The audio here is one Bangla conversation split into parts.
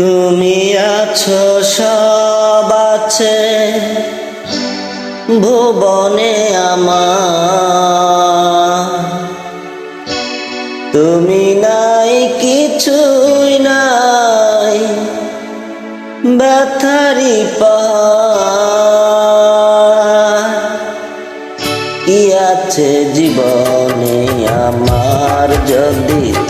তুমি আছো সব আছে। ভুবনে আমার। তুমি নাই, কিছুই নাই। ব্যথারি কি আছে জীবনে আমার যদি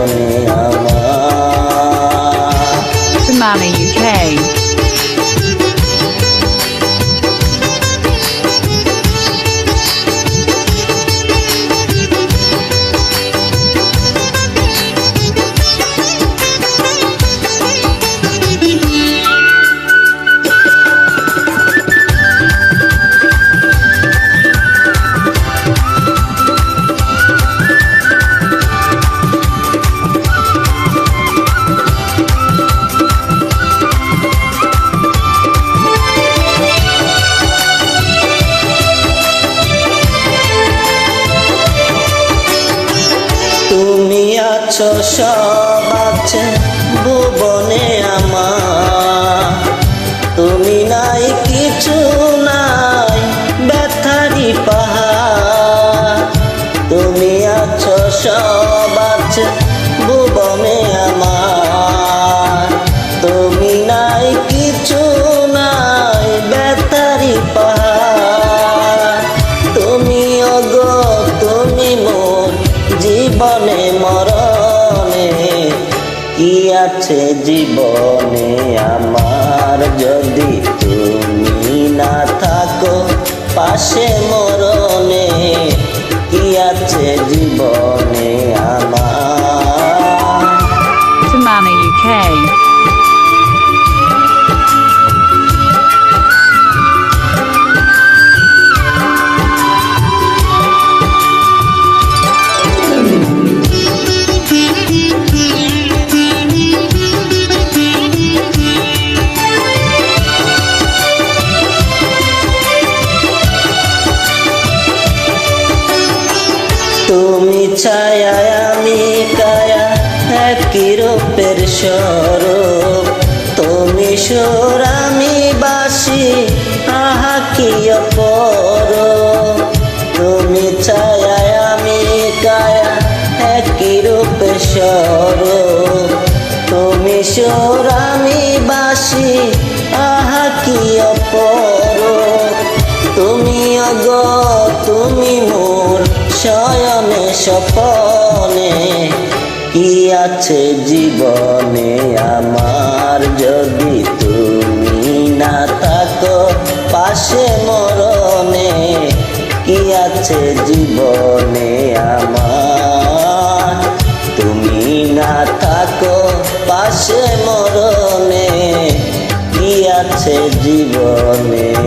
তুমি আছো, সব আছে ভুবনে আমার। তুমি নাই, কিছু নাই ব্যথারি পাহাড়। তুমি আছো, সব আছে ভুবনে আমার। জীবনে মরণে, কি আছে জীবনে আমার যদি তুমি না থাকো পাশে মরণে, কি আছে জীবনে আমার Samana UK. ছায়া আমি কায়া একই রূপের স্বরূপ। তুমি সুর, আমি বাসি আহা কি তুমি ছায়া আমি কায়া একই রূপের স্বরূপ। তুমি সুর, আমি বাসি আহা কি অপর শয়নে স্বপনে, কি আছে জীবনে আমার যদি তুমি না থাকো পাশে মরণে, কি আছে জীবনে আমার? তুমি না থাকো পাশে মরণে, কি আছে জীবনে